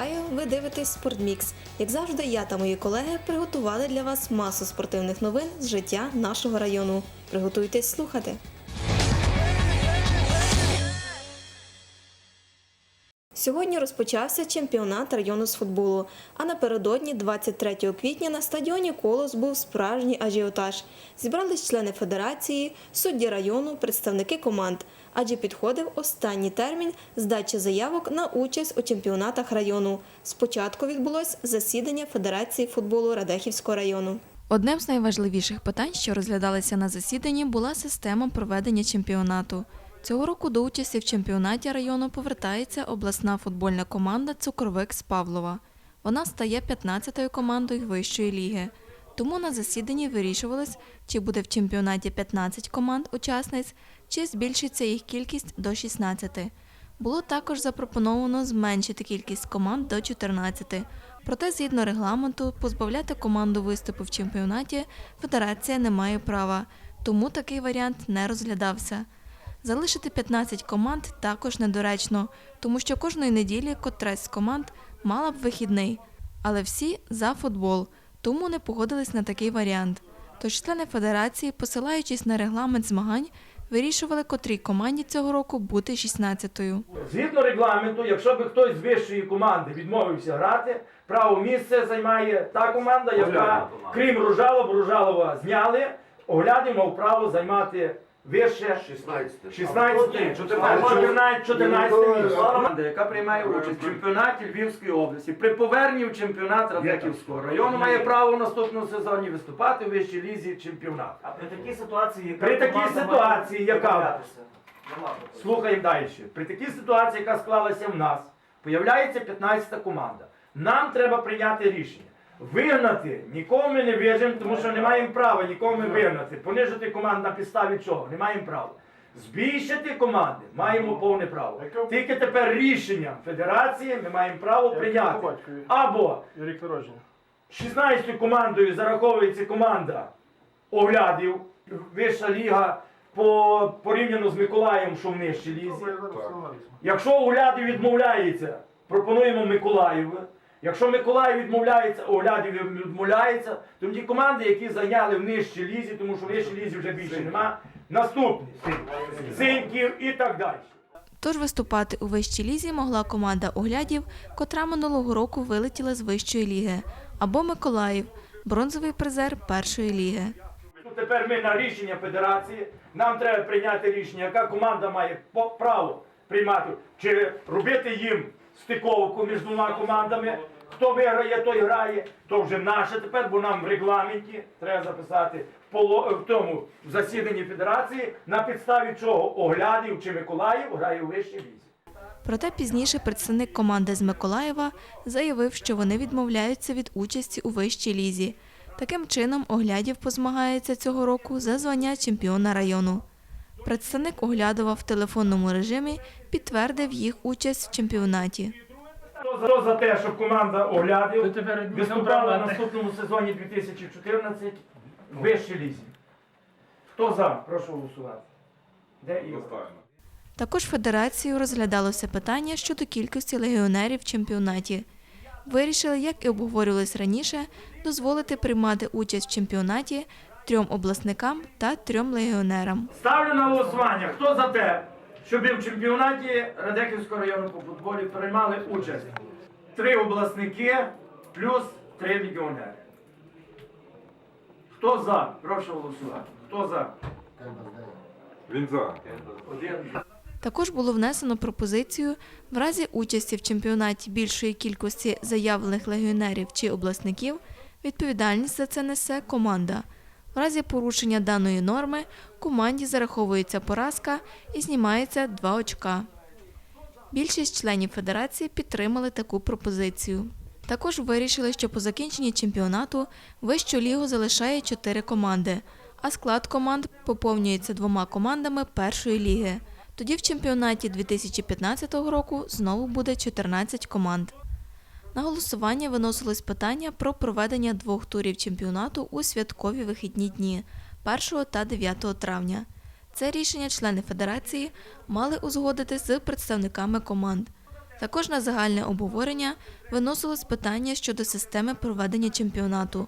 Вітаю! Ви дивитесь Спортмікс. Як завжди, я та мої колеги приготували для вас масу спортивних новин з життя нашого району. Приготуйтесь слухати. Сьогодні розпочався чемпіонат району з футболу. А напередодні, 23 квітня, на стадіоні Колос був справжній ажіотаж. Зібрались члени федерації, судді району, представники команд. Адже підходив останній термін здачі заявок на участь у чемпіонатах району. Спочатку відбулось засідання Федерації футболу Радехівського району. Одним з найважливіших питань, що розглядалися на засіданні, була система проведення чемпіонату. Цього року до участі в чемпіонаті району повертається обласна футбольна команда Цукровик з Павлова. Вона стає 15-ю командою вищої ліги. Тому на засіданні вирішувалось, чи буде в чемпіонаті 15 команд учасниць, чи збільшиться їх кількість до 16. Було також запропоновано зменшити кількість команд до 14. Проте, згідно регламенту, позбавляти команду виступу в чемпіонаті федерація не має права, тому такий варіант не розглядався. Залишити 15 команд також недоречно, тому що кожної неділі котрась з команд мала б вихідний, але всі за футбол, тому не погодились на такий варіант. Тож члени федерації, посилаючись на регламент змагань, вирішували, котрій команді цього року бути 16-ю. Згідно регламенту, якщо би хтось з вищої команди відмовився грати, право місце займає та команда, яка, крім Ружалова, Ружалова зняли, оглядів мав право займати вище 16. 16, 14, 14, 14. Команда, яка приймає участь в чемпіонаті Львівської області, при поверненні в чемпіонат Радехівського району має право в наступному сезоні виступати у вищій лізі чемпіонату. А при такій ситуації, яка При такій команда ситуації, яка? Нема такого. Слухаємо далі. При такій ситуації, яка склалася в нас, появляється 15-та команда. Нам треба прийняти рішення. Вигнати нікого ми не вижимо, тому що не маємо права нікого ми вигнати. Понижити команду на підставі чого? Не маємо права. Збільшити команди маємо повне право. Тільки тепер рішенням федерації ми маємо право прийняти. Або Рік народження. 16 командою зараховується команда оглядів. Вища ліга по, порівняно з Миколаєм, що в нижчій лізі. Якщо оглядів відмовляється, пропонуємо Миколаєву. Якщо Миколаїв відмовляється, оглядів відмовляється, то ті команди, які зайняли в нижчій лізі, тому що в нижчій лізі вже більше нема, наступні Синьків і так далі. Тож виступати у вищій лізі могла команда оглядів, котра минулого року вилетіла з вищої ліги, або Миколаїв, бронзовий призер першої ліги. Ну, Тепер ми на рішення федерації. Нам треба прийняти рішення, яка команда має по- право приймати, чи робити їм стиковку між двома командами. Хто виграє, той грає, то вже наше тепер, бо нам в регламенті треба записати в, в тому засіданні федерації, на підставі чого оглядів чи Миколаїв грає у вищій лізі. Проте пізніше представник команди з Миколаєва заявив, що вони відмовляються від участі у вищій лізі. Таким чином, оглядів позмагається цього року за звання чемпіона району. Представник оглядова в телефонному режимі підтвердив їх участь в чемпіонаті. Хто за, те, щоб команда оглядів виступала в наступному сезоні 2014 в вищій лізі? Хто за? Прошу голосувати. Де Ігор? Також федерацією розглядалося питання щодо кількості легіонерів в чемпіонаті. Вирішили, як і обговорювалось раніше, дозволити приймати участь в чемпіонаті трьом обласникам та трьом легіонерам. Ставлю на голосування. Хто за те, щоб в чемпіонаті Радехівського району по футболі приймали участь три обласники плюс три легіонери? Хто за? Прошу голосувати. Хто за? Він за. Один. Також було внесено пропозицію в разі участі в чемпіонаті більшої кількості заявлених легіонерів чи обласників, відповідальність за це несе команда. В разі порушення даної норми команді зараховується поразка і знімається 2 очка. Більшість членів федерації підтримали таку пропозицію. Також вирішили, що по закінченні чемпіонату вищу лігу залишає 4 команди, а склад команд поповнюється двома командами першої ліги. Тоді в чемпіонаті 2015 року знову буде 14 команд. На голосування виносилось питання про проведення двох турів чемпіонату у святкові вихідні дні 1 та 9 травня. Це рішення члени федерації мали узгодити з представниками команд. Також на загальне обговорення виносилось питання щодо системи проведення чемпіонату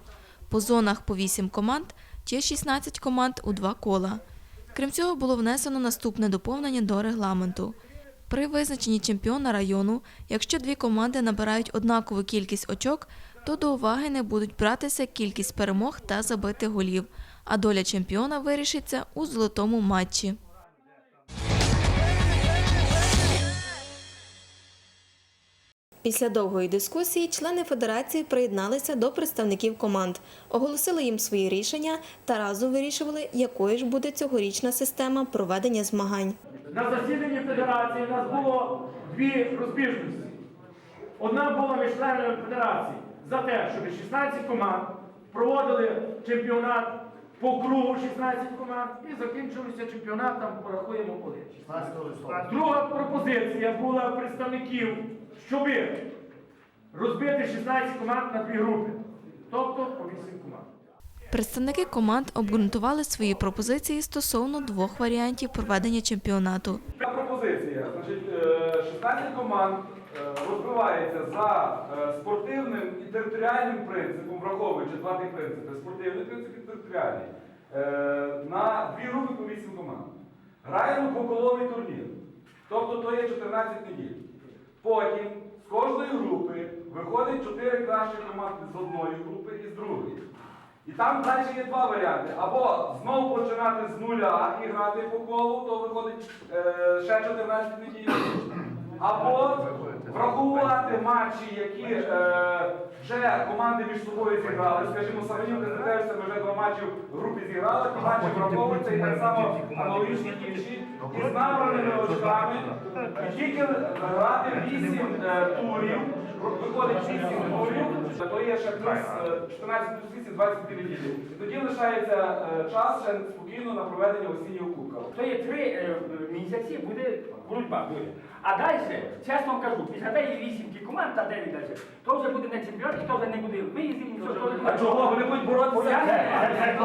по зонах по 8 команд чи 16 команд у два кола. Крім цього, було внесено наступне доповнення до регламенту. При визначенні чемпіона району, якщо дві команди набирають однакову кількість очок, то до уваги не будуть братися кількість перемог та забитих голів, а доля чемпіона вирішиться у золотому матчі. Після довгої дискусії члени федерації приєдналися до представників команд, оголосили їм свої рішення та разом вирішували, якою ж буде цьогорічна система проведення змагань. На засіданні федерації у нас було дві розбіжності. Одна була між членами федерації за те, щоб 16 команд проводили чемпіонат по кругу 16 команд і закінчився чемпіонатом, порахуємо коли. Друга пропозиція була представників, щоб розбити 16 команд на дві групи, тобто по 8 команд. Представники команд обґрунтували свої пропозиції стосовно двох варіантів проведення чемпіонату. Пропозиція. Значить, е, 16 команд е, розбивається за е, спортивним і територіальним принципом, враховуючи два принципи спортивний принцип і територіальний. е, На дві групи по 8 команд. Граємо двоколовий турнір. Тобто то є 14 неділь. Потім з кожної групи виходить 4 кращі команди з одної групи і з другої. І там далі є два варіанти. Або знову починати з нуля і грати по колу, то виходить е, ще 14 неділь. Або врахувати матчі, які е, вже команди між собою зіграли. Скажімо, Саванівка з Дедевцями вже два матчі в групі зіграли, ті матчі враховуються і так само аналогічні інші. І з набраними очками. І тільки грати 8 е, турів, виходить 8 турів, то є ще плюс е, 14 плюс 8, 22 неділі. Тоді лишається е, час ще спокійно на проведення осіннього кубка. То є три е, місяці, буде боротьба. Буде. А далі, чесно вам кажу, після тієї вісімки команд та дев'ять далі, то вже буде не чемпіонат, і то вже не буде виїздів, нічого. то вже А чого? Вони будуть боротися? Я не- я не-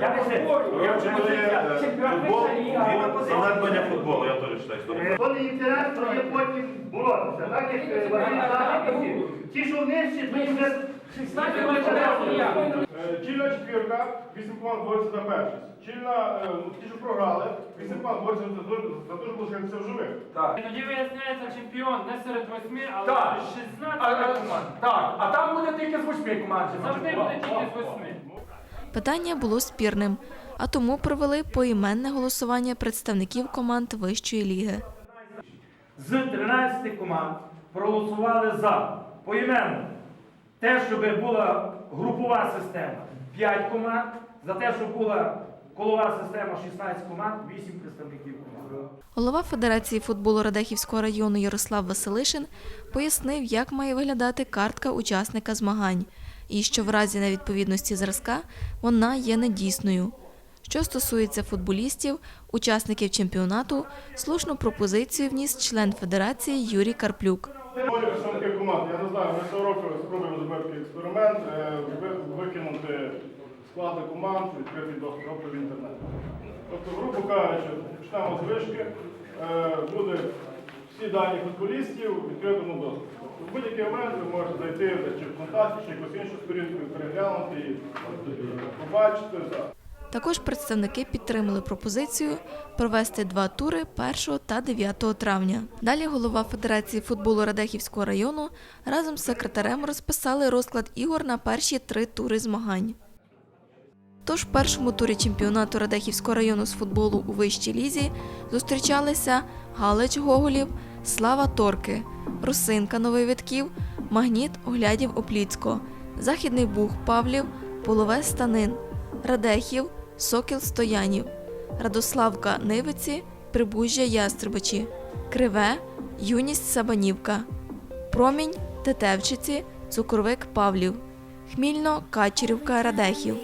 я не спорю. Я пропозиція. Чемпіонат ліга. Занедбання футболу, я теж вважаю, що То не інтерес, то є потім боротися. Так як е, Василь ті, що нижчі, то їм вже 16 років я. Е, Чільна четвірка, вісім команд бореться за першість. Чільна, е, ну, ті, що програли, вісім команд бореться за те, щоб лишитися в живих. Так. Тоді виясняється чемпіон не серед восьми, але Так. серед А, 16 команд. Так, а там буде тільки з восьми команд. Завжди буде тільки з восьми. Питання було спірним, а тому провели поіменне голосування представників команд вищої ліги. З 13 команд проголосували за поіменно те, щоб була групова система 5 команд, за те, щоб була колова система 16 команд, 8 представників. Голова Федерації футболу Радехівського району Ярослав Василишин пояснив, як має виглядати картка учасника змагань, і що в разі невідповідності зразка вона є недійсною. Що стосується футболістів, учасників чемпіонату, слушну пропозицію вніс член федерації Юрій Карплюк. Я не знаю, ми цього року спробуємо зробити експеримент, е, викинути склади команд, відкритий доступ в інтернет. Тобто, грубо кажучи, почнемо з вишки, е, буде всі дані футболістів в відкритому доступі. Тобто, в будь-який момент ви можете зайти чи в контакті, чи якусь іншу сторінку, переглянути і побачити. Так. Також представники підтримали пропозицію провести два тури 1 та 9 травня. Далі голова Федерації футболу Радехівського району разом з секретарем розписали розклад ігор на перші три тури змагань. Тож в першому турі чемпіонату Радехівського району з футболу у вищій лізі зустрічалися Галич Гоголів, Слава Торки, Русинка Новий Витків, Магніт Оглядів Опліцько, Західний Буг Павлів, Полове Станин, Радехів, Сокіл Стоянів, Радославка Нивиці, Прибужжя Ястребичі, Криве, Юність Сабанівка, Промінь Тетевчиці, Цукровик Павлів, Хмільно Качерівка Радехів.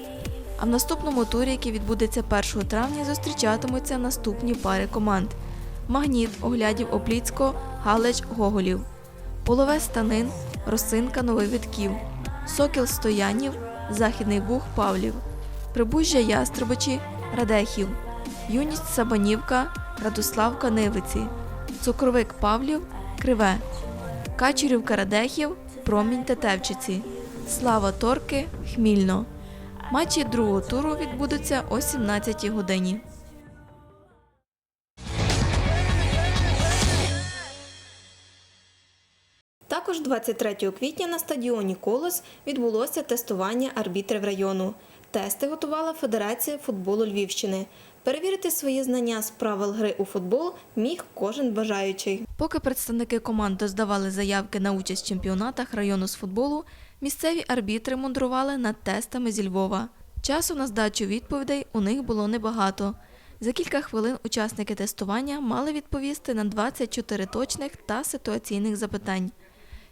А в наступному турі, який відбудеться 1 травня, зустрічатимуться наступні пари команд: Магніт Оглядів Опліцько, Галич Гоголів, Полове Станин, Росинка Новий Витків, Сокіл Стоянів, Західний Буг Павлів, Прибужжя Ястребичі, Радехів, Юність Сабанівка, Радославка Нивиці, Цукровик Павлів, Криве, Качурівка Радехів, Промінь Тетевчиці, Слава Торки, Хмільно. Матчі другого туру відбудуться о 17 годині. Також 23 квітня на стадіоні Колос відбулося тестування арбітрів району. Тести готувала Федерація футболу Львівщини. Перевірити свої знання з правил гри у футбол міг кожен бажаючий. Поки представники команд доздавали заявки на участь в чемпіонатах району з футболу, місцеві арбітри мудрували над тестами зі Львова. Часу на здачу відповідей у них було небагато. За кілька хвилин учасники тестування мали відповісти на 24 точних та ситуаційних запитань.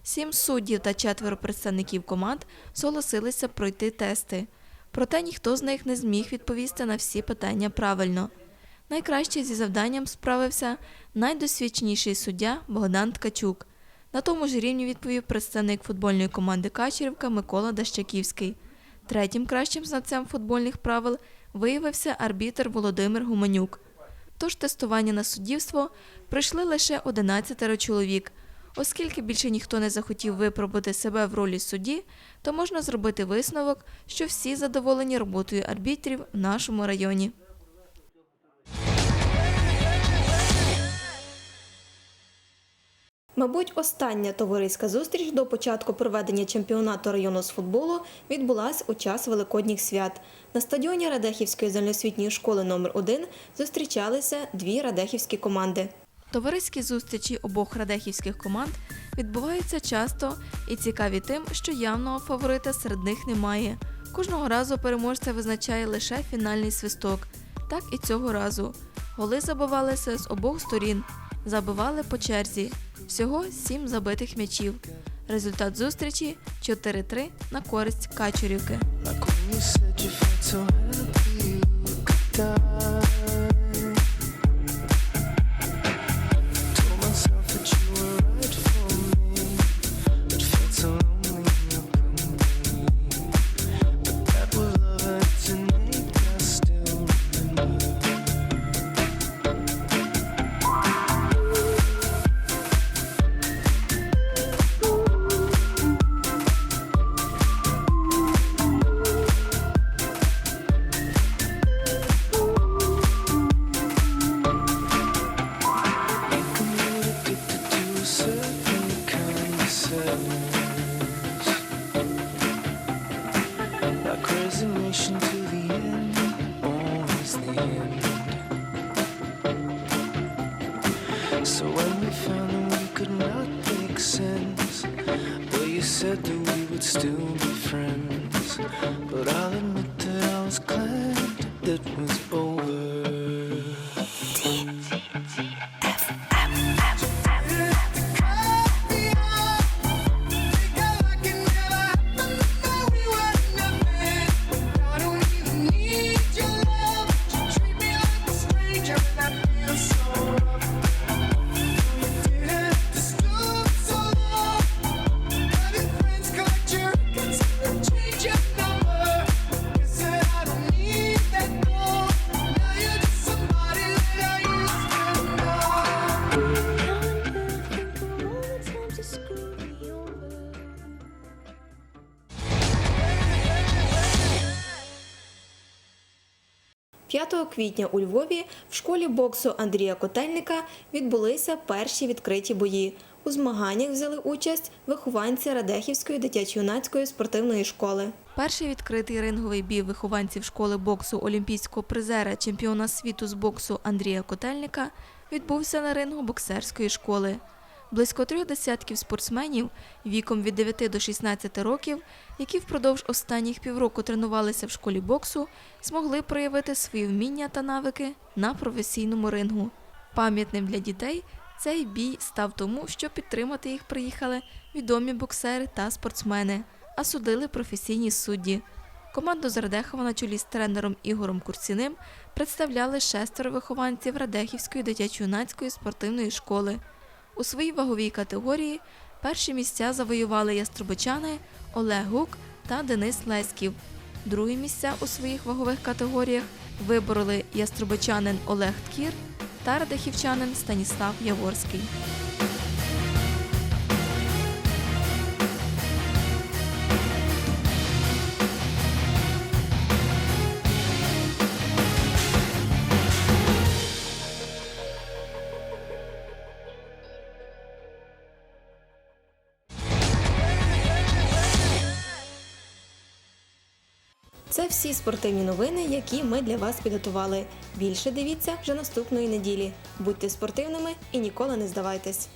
Сім суддів та четверо представників команд зголосилися пройти тести. Проте ніхто з них не зміг відповісти на всі питання правильно. Найкраще зі завданням справився найдосвідченіший суддя Богдан Ткачук. На тому ж рівні відповів представник футбольної команди Качерівка Микола Дащаківський. Третім кращим знавцем футбольних правил виявився арбітр Володимир Гуманюк. Тож тестування на суддівство прийшли лише 11 чоловік. Оскільки більше ніхто не захотів випробувати себе в ролі судді, то можна зробити висновок, що всі задоволені роботою арбітрів в нашому районі. Мабуть, остання товариська зустріч до початку проведення чемпіонату району з футболу відбулась у час Великодніх свят. На стадіоні Радехівської загальноосвітньої школи номер 1 зустрічалися дві радехівські команди. Товариські зустрічі обох радехівських команд відбуваються часто і цікаві тим, що явного фаворита серед них немає. Кожного разу переможця визначає лише фінальний свисток. Так і цього разу. Голи забивалися з обох сторін, забивали по черзі. Всього сім забитих м'ячів. Результат зустрічі 4-3 на користь Качурівки. 5 квітня у Львові в школі боксу Андрія Котельника відбулися перші відкриті бої. У змаганнях взяли участь вихованці Радехівської дитячо-юнацької спортивної школи. Перший відкритий ринговий бій вихованців школи боксу олімпійського призера чемпіона світу з боксу Андрія Котельника відбувся на рингу боксерської школи. Близько трьох десятків спортсменів віком від 9 до 16 років, які впродовж останніх півроку тренувалися в школі боксу, змогли проявити свої вміння та навики на професійному рингу. Пам'ятним для дітей цей бій став тому, що підтримати їх приїхали відомі боксери та спортсмени, а судили професійні судді. Команду з Радехова на чолі з тренером Ігорем Курціним представляли шестеро вихованців Радехівської дитячо-юнацької спортивної школи. У своїй ваговій категорії перші місця завоювали яструбичани Олег Гук та Денис Леськів. Другі місця у своїх вагових категоріях вибороли яструбичанин Олег Ткір та радахівчанин Станіслав Яворський. Це всі спортивні новини, які ми для вас підготували. Більше дивіться вже наступної неділі. Будьте спортивними і ніколи не здавайтесь.